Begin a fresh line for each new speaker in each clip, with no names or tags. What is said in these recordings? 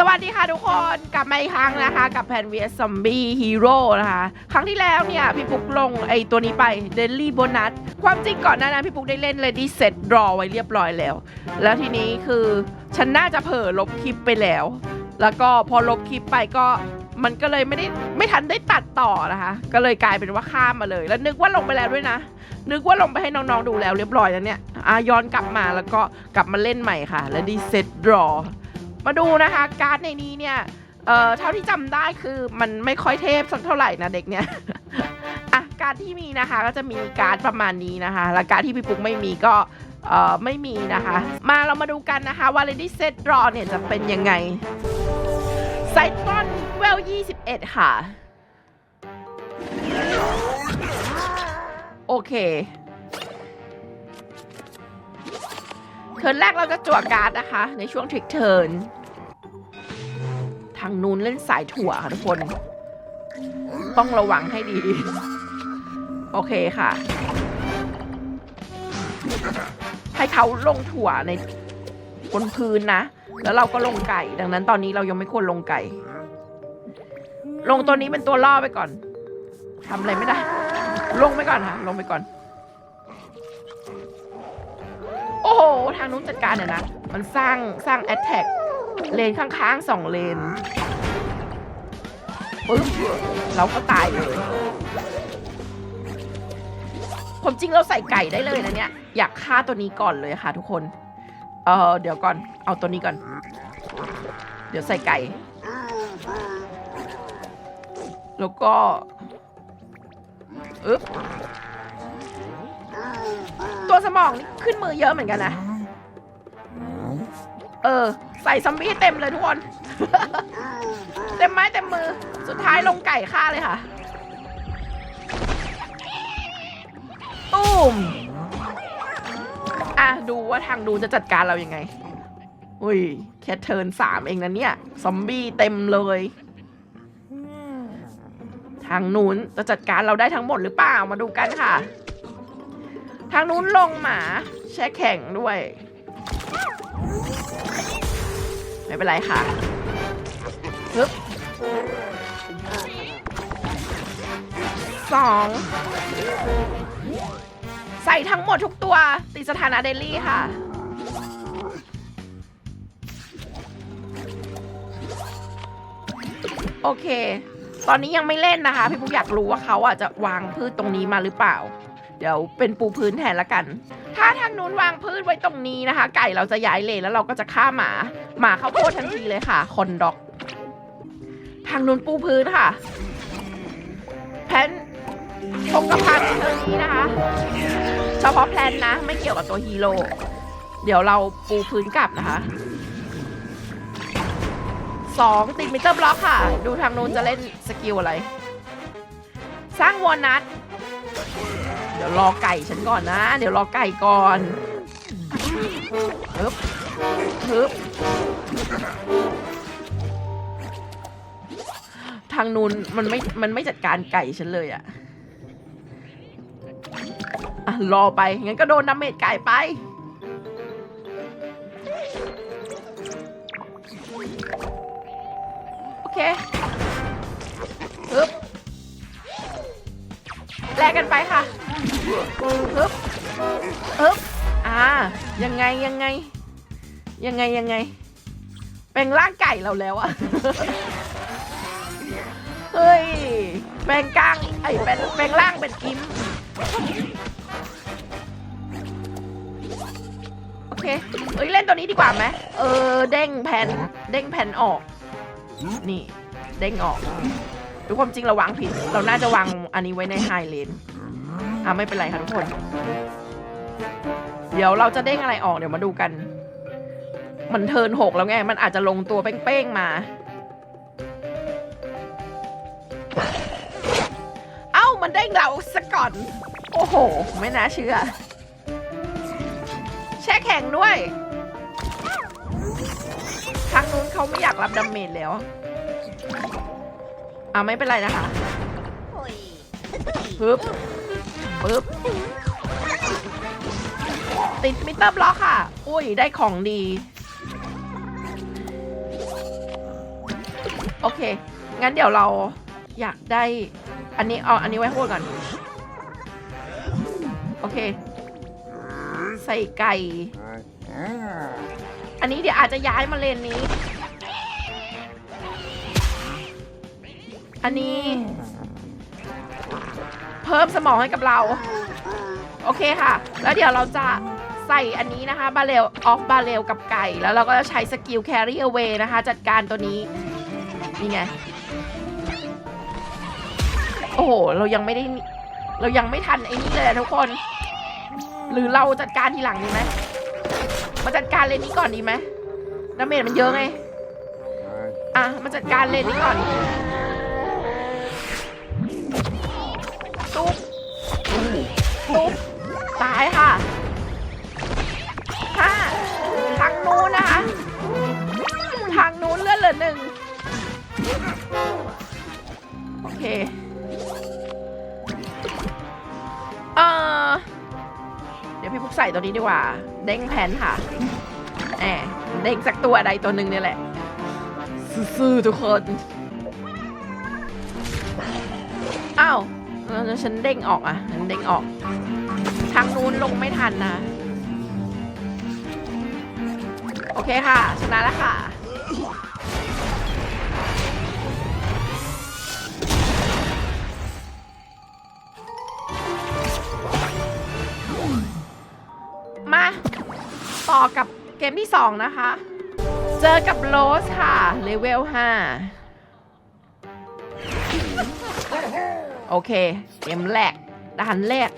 สวัสดีค่ะทุกคนกลับมาอีกครั้งนะคะ กับแพนเวียซอมบี้ฮีโร่นะคะ ครั้งที่แล้วเนี่ย พี่ปุ๊กลงไอตัวนี้ไปเดลี่โบนัสความจริงก่อนหน้านั้นพี่ปุ๊กได้เล่น Ready Set Draw ไว้เรียบร้อยแล้ว แล้วทีนี้คือฉันน่าจะเผลอลบคลิปไปแล้ว แล้วก็พอลบคลิปไปก็มันก็เลยไม่ได้ไม่ทันได้ตัดต่อนะคะ ก็เลยกลายเป็นว่าข้ามมาเลย แล้วนึกว่าลงไปแล้วด้วยนะ นึกว่าลงไปให้น้องๆดูแล้วเรียบร้อยแล้วเนี่ยอะย้อนกลับมาแล้วก็กลับมาเล่นใหม่ค่ะ Ready Set Draw มาดูนะคะ การ์ดในนี้เนี่ยเอ่อเท่าที่จำได้คือมันไม่ค่อยเทพสักเท่าไหร่นะเด็กเนี่ยอะการ์ดที่มีนะคะก็จะมีการ์ดประมาณนี้นะคะ แล้วการ์ดที่พี่ปุ๊กไม่มีก็เอ่อไม่มีนะคะ มาเรามาดูกันนะคะว่า Ready Set Draw เนี่ยจะเป็นยังไงไซตอนเวล 21 ค่ะ โอเค เทิร์นแรกเราจะจั่วการ์ดนะคะ ในช่วงทริกเทิร์นทางนู้นเล่นสายถั่วค่ะทุกคน ต้องระวังให้ดี โอเคค่ะ ให้เขาลงถั่วในบนพื้นนะ แล้วเราก็ลงไก่ ดังนั้นตอนนี้เรายังไม่ควรลงไก่ ลงตัวนี้เป็นตัวล่อไปก่อนทำอะไรไม่ได้ ลงไปก่อนค่ะ ลงไปก่อน อ้โห ทางนู้นจัดการเนี่ยนะ มันสร้างสร้างแอตแทกเลนข้างๆสองเลนปึ๊บเราก็ตายเลยผมจริงเราใส่ไก่ได้เลยนะเนี่ย อยากฆ่าตัวนี้ก่อนเลยค่ะทุกคน เออเดี๋ยวก่อน เอาตัวนี้ก่อน เดี๋ยวใส่ไก่ แล้วก็อึ๊บ ตัวสมองนี่ขึ้นมือเยอะเหมือนกันนะ เออ ใส่ซอมบี้เต็มเลยทุกคน เต็มไม้เต็มมือ สุดท้ายลงไก่ฆ่าเลยค่ะ ตูมอะ ดูว่าทางดูจะจัดการเรายังไง อุ้ย แค่เทิร์นสามเองนะเนี่ย ซอมบี้เต็มเลย ทางนู้นจะจัดการเราได้ทั้งหมดหรือเปล่า มาดูกันค่ะทางนู้นลงหมา แช่แข็งด้วย ไม่เป็นไรค่ะฮึบสองใส่ทั้งหมดทุกตัวติดสถานะเดลี่ค่ะ โอเค ตอนนี้ยังไม่เล่นนะคะ พี่ปุ๊กอยากรู้ว่าเขาอะจะวางพืชตรงนี้มาหรือเปล่า เดี๋ยวเป็นปูพื้นแทนละกัน ถ้าทางนู้นวางพืชไว้ตรงนี้นะคะ ไก่เราจะย้ายเลนแล้วเราก็จะฆ่าหมา หมาเข้าโพดทันทีเลยค่ะ คอนด็อก ทางนู้นปูพื้นค่ะ แพนคงกระพันเทอร์นี้นะคะ เฉพาะแพลนนะ ไม่เกี่ยวกับตัวฮีโร่ เดี๋ยวเราปูพื้นกลับนะคะสองติดมิเตอร์บล็อกค่ะ ดูทางนู้นจะเล่นสกิลอะไร สร้างวอลนัท เดี๋ยวรอไก่ฉันก่อนนะ เดี๋ยวรอไก่ก่อนฮึบฮึบทางนู้นมันไม่ มันไม่จัดการไก่ฉันเลยอะอะ รอไป งั้นก็โดนดาเมจไก่ไป โอเคฮึบ แลกกันไปค่ะฮึบฮึบอ่า ยังไงยังไง ยังไงยังไง เป็นร่างไก่เราแล้วอะเฮ้ยแปลงกลางไอ้แปลงแปลงร่างเป็นอิมโอเคเอ้ยเล่นตัวนี้ดีกว่าไหมเออเด้งแผ่นเด้งแผ่นออก นี่ เด้งออก ดูความจริงเราวางผิด เราน่าจะวางอันนี้ไว้ในไฮเลนอะไม่เป็นไรค่ะทุกคน เดี๋ยวเราจะเด้งอะไรออกเดี๋ยวมาดูกัน มันเทินหกแล้วไง มันอาจจะลงตัวเป้งๆมา เอ้ามันเด้งเราสะก่อน โอ้โห ไม่น่าเชื่อ แช่แข็งด้วยทางนู้นเขาไม่อยากรับดาเมจแล้ว อ่าไม่เป็นไรนะคะปึ๊บปึ๊บติดมิเตอร์บล็อกค่ะ อุ้ย ได้ของดี โอเค งั้นเดี๋ยวเราอยากได้ อันนี้เอาอันนี้ไว้ข้างบนก่อน โอเค ใส่ไก่ อันนี้เดี๋ยวอาจจะย้ายมาเลนนี้ อันนี้ เพิ่มสมองให้กับเรา โอเคค่ะ แล้วเดี๋ยวเราจะใส่อันนี้นะคะบาเรลออฟบาเรลกับไก่ แล้วเราก็จะใช้สกิล carry away นะคะ จัดการตัวนี้ นี่ไง โอ้โห เรายังไม่ได้ เรายังไม่ทันไอ้นี่เลยทุกคน หรือเราจัดการทีหลังดีไหมมาจัดการเลนนี้ก่อนดีไหมดาเมจมันเยอะไง อะ มาจัดการเลนนี้ก่อน ตุ๊บตุ๊บตายค่ะห้าทางนู้นนะคะ ทางนู้นเลื่อนเหลือหนึ่งโอเค เออเดี๋ยวพี่พุกใส่ตัวนี้ดีกว่า เด้งแผนค่ะแหมเด้งสักตัวใดตัวหนึ่งเนี่ยแหละ ซื่อๆทุกคน อ้าว แล้วฉันเด้งออกอะฉันเด้งออก ทางนู้นลงไม่ทันนะ โอเคค่ะ ชนะแล้วค่ะมาต่อกับเกมที่ 2 นะคะ เจอกับโรสค่ะ เลเวล 5 โอเค เกมแรก ด่านแรก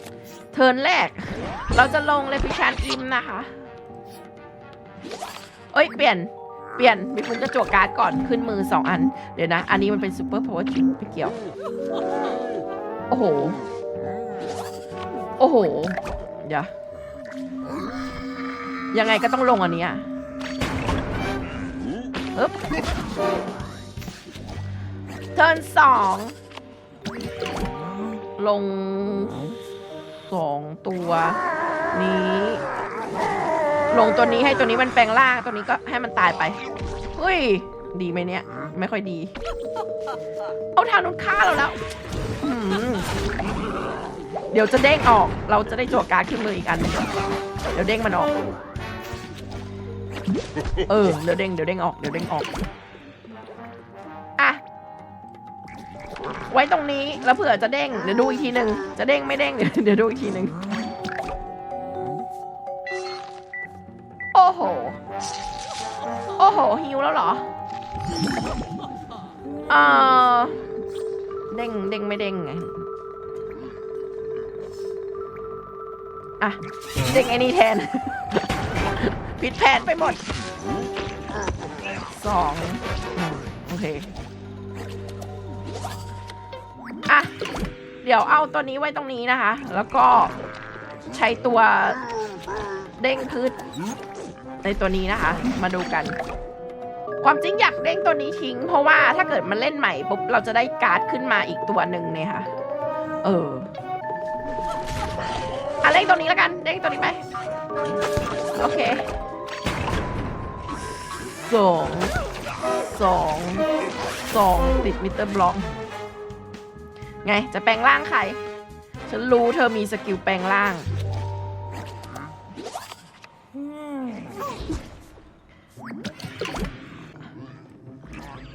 เทิร์นแรก เราจะลงเลพิชันอิมนะคะ เอ้ย เปลี่ยน เปลี่ยน มีฟุ้งกระจวกการ์ดก่อน ขึ้นมือ2อัน เดี๋ยวนะ อันนี้มันเป็นซูเปอร์พาวเวอร์ทริไม่เกี่ยว โอ้โห โอ้โห เดี๋ยว ยังไงก็ต้องลงอันนี้อึ๊บเทิร์นสอง ลงสองตัว นี้ ลงตัวนี้ให้ตัวนี้มันแปลงร่างตัวนี้ก็ให้มันตายไปเฮ้ย ดีไหมเนี่ย ไม่ค่อยดี เอาทางนู้นฆ่าเราแล้วเดี๋ยวจะเด้งออก เราจะได้จั่วการ์ดขึ้นมืออีกอัน เดี๋ยวเด้งมันออก เออ เดี๋ยวเด้ง เดี๋ยวเด้งออก เดี๋ยวเด้งออก ไว้ตรงนี้แล้วเผื่อจะเด้งเดี๋ยวดูอีกทีหนึ่งจะเด้งไม่เด้งเดี๋ยวเดี๋ยวดูอีกทีหนึ่งโอ้โห โอ้โหฮิวแล้วเหรอเออเด้งเด้งไม่เด้งไงอะเด้งไอ้นี่แทน ผิดแผนไปหมดสองโอเค อะ เดี๋ยวเอาตัวนี้ไว้ตรงนี้นะคะ แล้วก็ใช้ตัวเด้งพืชในตัวนี้นะคะ มาดูกัน ความจริงอยากเด้งตัวนี้ทิ้ง เพราะว่าถ้าเกิดมันเล่นใหม่ปุ๊บเราจะได้การ์ดขึ้นมาอีกตัวหนึ่งเนี่ยค่ะ เอออะเล่นตัวนี้แล้วกัน เด้งตัวนี้ไป โอเคสองสองสองติดมิเตอร์บล็อก ไงจะแปลงร่างใคร ฉันรู้เธอมีสกิลแปลงร่าง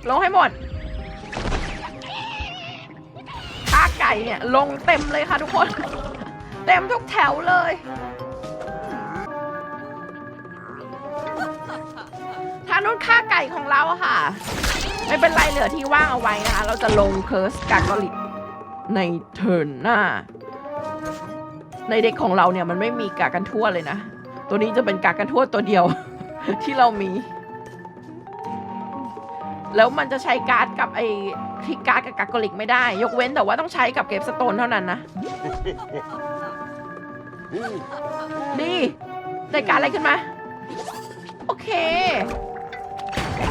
ลงให้หมดค่าไก่เนี่ย ลงเต็มเลยค่ะทุกคน เต็มทุกแถวเลย ทางนู้นค่าไก่ของเราค่ะ ไม่เป็นไรเหลือที่ว่างเอาไว้นะคะ เราจะลงเคิร์สกากอลิก ในเทิร์นหน้า ในเด็กของเราเนี่ยมันไม่มีกากันทั่วเลยนะ ตัวนี้จะเป็นกากันทั่วตัวเดียว ที่เรามี แล้วมันจะใช้การ์ดกับไอ้ที่การ์ดกับกากอลิกไม่ได้ ยกเว้นแต่ว่าต้องใช้กับเก็บสโตนเท่านั้นนะดีได้การดอะไรขึ้นมา โอเค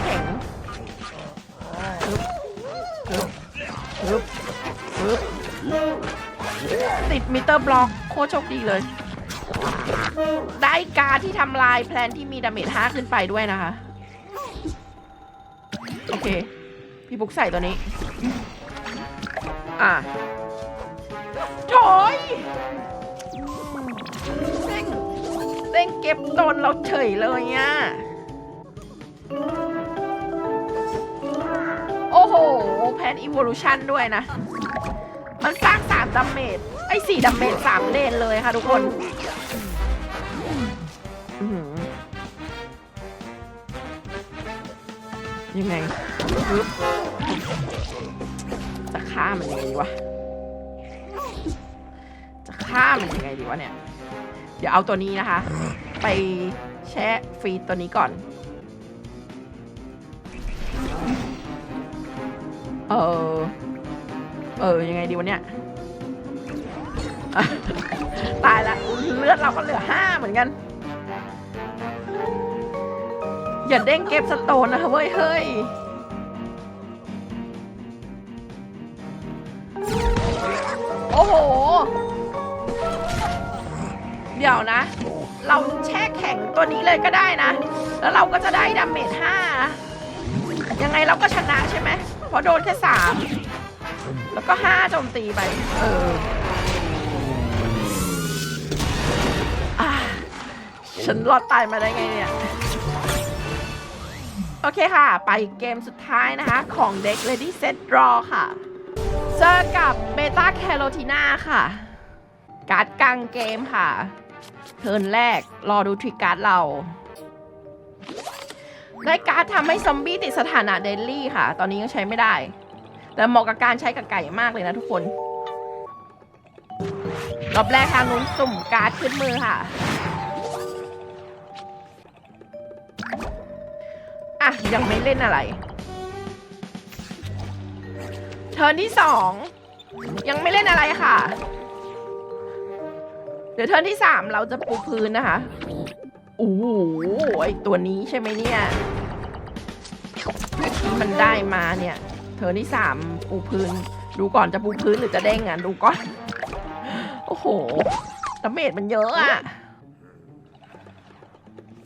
แข็งฮึบฮึบฮึบฮึบ ติดมิเตอร์บล็อกโคตรโชคดีเลย ได้การที่ทำลายแพลนที่มีดาเมจ5ขึ้นไปด้วยนะคะ โอเค พี่ปุ๊กใส่ตัวนี้ อะโถอยเด้งเด้งเก็บตนเราเฉยเลยเนี่ยโอ้โห แพนอิ o ว u ชันด้วยนะ มันสร้างสามดัมเมจไอ้สี่ดัมเมจสามเลนเลยค่ะทุกคนอื้อหือยังไงปึ๊บจะฆ่ามันยังไงดีวะ จะฆ่ามันยังไงดีวะเนี่ย เดี๋ยวเอาตัวนี้นะคะ ไปแช่ฟรีดตัวนี้ก่อน เออ เออ ยังไงดีวะเนี่ยตายละเลือดเราก็เหลือห้าเหมือนกัน อย่าเด้งเก็บสโตนนะเว้ย เฮ้ยโอ้โห เดี๋ยวนะ เราแช่แข็งตัวนี้เลยก็ได้นะ แล้วเราก็จะได้ดาเมจห้ายังไงเราก็ชนะใช่ไหมเพราะโดนแค่สาม แล้วก็ห้าโจมตีไป เอออะฉันรอดตายมาได้ไงเนี่ย โอเคค่ะ ไปเกมสุดท้ายนะคะ ของเด็ก Lady Set Draw ค่ะ เจอกับเบต้าแคโรทีนาค่ะ การ์ดกลางเกมค่ะ เทิร์นแรกรอดูทริกการ์ดเราได้การ์ดทำให้ซอมบี้ติดสถานะเดลลี่ค่ะ ตอนนี้ยังใช้ไม่ได้ แต่เหมาะกับการใช้กับไก่มากเลยนะทุกคน รอบแรกทางนู้นสุ่มการ์ดขึ้นมือค่ะ อะ ยังไม่เล่นอะไร เทิร์นที่สองยังไม่เล่นอะไรค่ะ เดี๋ยวเทิร์นที่สามเราจะปูพื้นนะคะโอ้โหไอตัวนี้ใช่ไหมเนี่ย ที่มันได้มาเนี่ย เทิร์นที่สามปูพื้น ดูก่อนจะปูพื้นหรือจะเด้งอะดูก่อน โอ้โหดาเมจมันเยอะอะ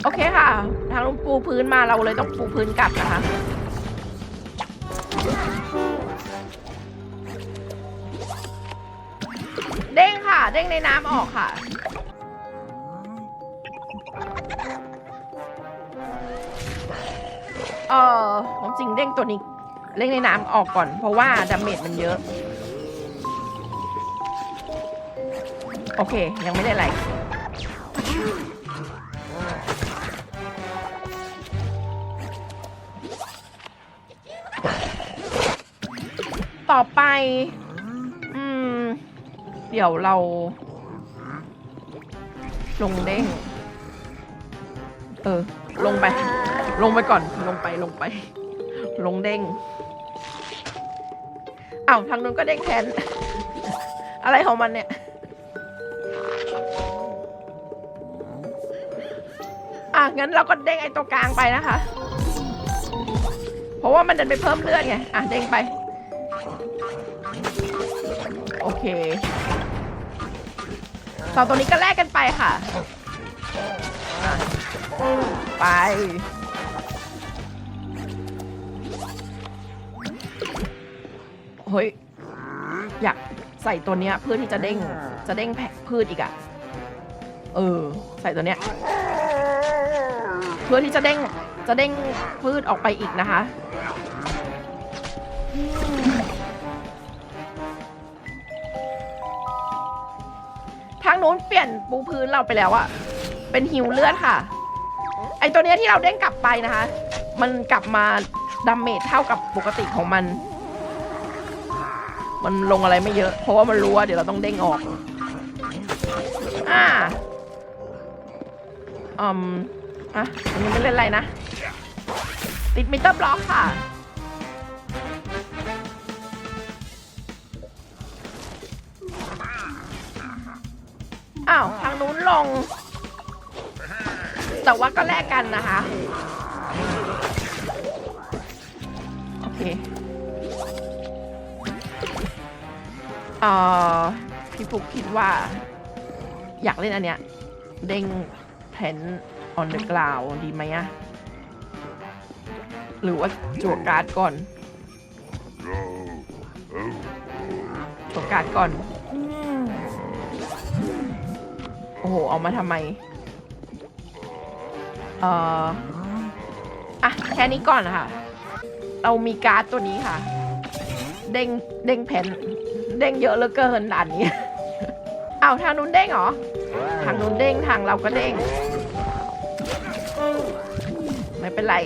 โอเคค่ะ ทางลุงปูพื้นมาเราเลยต้องปูพื้นกลับนะคะ เด้งค่ะ เด้งในน้ำออกค่ะเออผมจริงเด้งตัวนี้ เด้งในน้ำออกก่อน เพราะว่าดาเมจมันเยอะ โอเค ยังไม่ได้อะไรต่อไป อืม เดี๋ยวเรา ลงเด้ง เออ ลงไป ลงไปก่อน ลงไป ลงไป ลงเด้งอ้าวทางนู้นก็เด้งแทน อะไรของมันเนี่ยอะงั้นเราก็เด้งไอ้ตัวกลางไปนะคะ เพราะว่ามันดันไปเพิ่มเลือดไง อะเด้งไป โอเคสองตัวนี้ก็แลกกันไปค่ะอะไป ฮ้ย อยากใส่ตัวเนี้ยเพื่อที่จะเด้งจะเด้งแพ็คพืชอีกอะเออ ใส่ตัวเนี้ยเพื่อที่จะเด้งจะเด้งพืชออกไปอีกนะคะ ทางนู้นเปลี่ยนปูพื้นเราไปแล้วอะเป็นหิวเลือดค่ะ ไอตัวเนี้ยที่เราเด้งกลับไปนะคะ มันกลับมาดาเมจเท่ากับปกติของมัน มันลงอะไรไม่เยอะ เพราะว่ามันรู้ว่าเดี๋ยวเราต้องเด้งออกอ่าอืมอะอันไม่เล่นอะไรนะ ติดมิเตอร์บล็อกค่ะ อ้าว ทางนู้นลง แต่ว่าก็แลกกันนะคะ โอเค ออพี่ฟุกคิดว่า อยากเล่นอันเนี้ย เด้งแทนออนเดอะกราวดีไหมอะหรือว่าจั่วการ์ดก่อนจั่วการ์ดก่อน โอ้โห เอามาทำไม เอ่อ อะ แค่นี้ก่อนนะคะ เรามีการ์ดตัวนี้ค่ะ เด้งเด้งแผ่นเด้งเยอะเหลือเกินด่านนี้ เอาทางนู้นเด้งเหรอ ทางนู้นเด้งทางเราก็เด้ง ไม่เป็นไร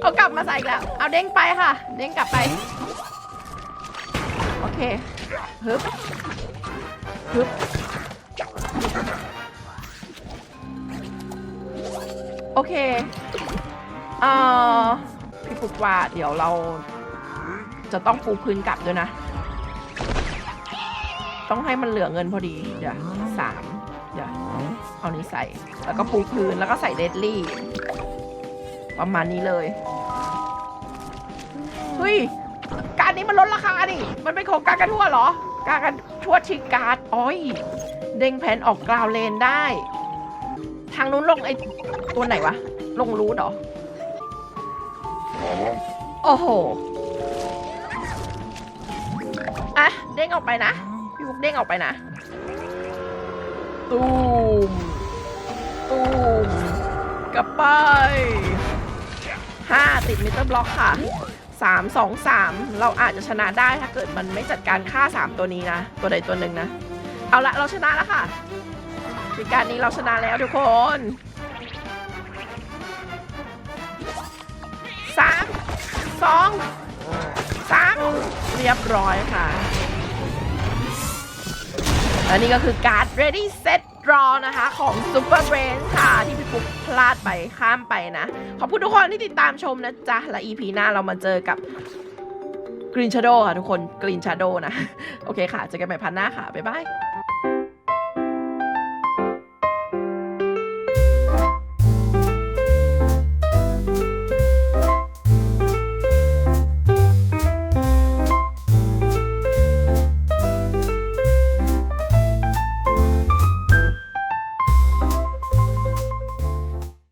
เอากลับมาใส่อีกแล้ว เอาเด้งไปค่ะ เด้งกลับไป โอเคฮึบฮึบโอเค เอ่อ พี่ปุกว่าเดี๋ยวเราจะต้องปูพื้นกลับด้วยนะ ต้องให้มันเหลือเงินพอดี เดี๋ยวสามเดี๋ยวเอานี้ใส่ แล้วก็ปูพื้นแล้วก็ใส่เดดลี่ ประมาณนี้เลย เฮ้ย การนี้มันลดราคาดิมันเป็นของการกันทั่วเหรอ การกันทั่วชิกการ์ดอ้อยเด้งแผ่นออกกราวเลนได้ ทางนู้นลงไอตัวไหนวะ ลงรูทเหรอ โอ้โห อะ เด้งออกไปนะ พี่บุ๊กเด้งออกไปนะ ตูม ตูม กลับไปห้าติดมิเตอร์บล็อกค่ะสามสองสามเราอาจจะชนะได้ถ้าเกิดมันไม่จัดการฆ่าสามตัวนี้นะ ตัวใดตัวหนึ่งนะ เอาละเราชนะแล้วค่ะรายการนี้เราชนะแล้วทุกคน สองสามเรียบร้อยค่ะ และนี่ก็คือการ์ด ready set draw นะคะ ของ Super Brain ค่ะ ที่พี่ปุ๊กพลาดไปข้ามไปนะ ขอบคุณทุกคนที่ติดตามชมนะจ๊ะ และ EP หน้าเรามาเจอกับ Green Shadow ค่ะทุกคน Green Shadow นะ โอเคค่ะ เจอกันใหม่พันหน้าค่ะ บ๊ายบาย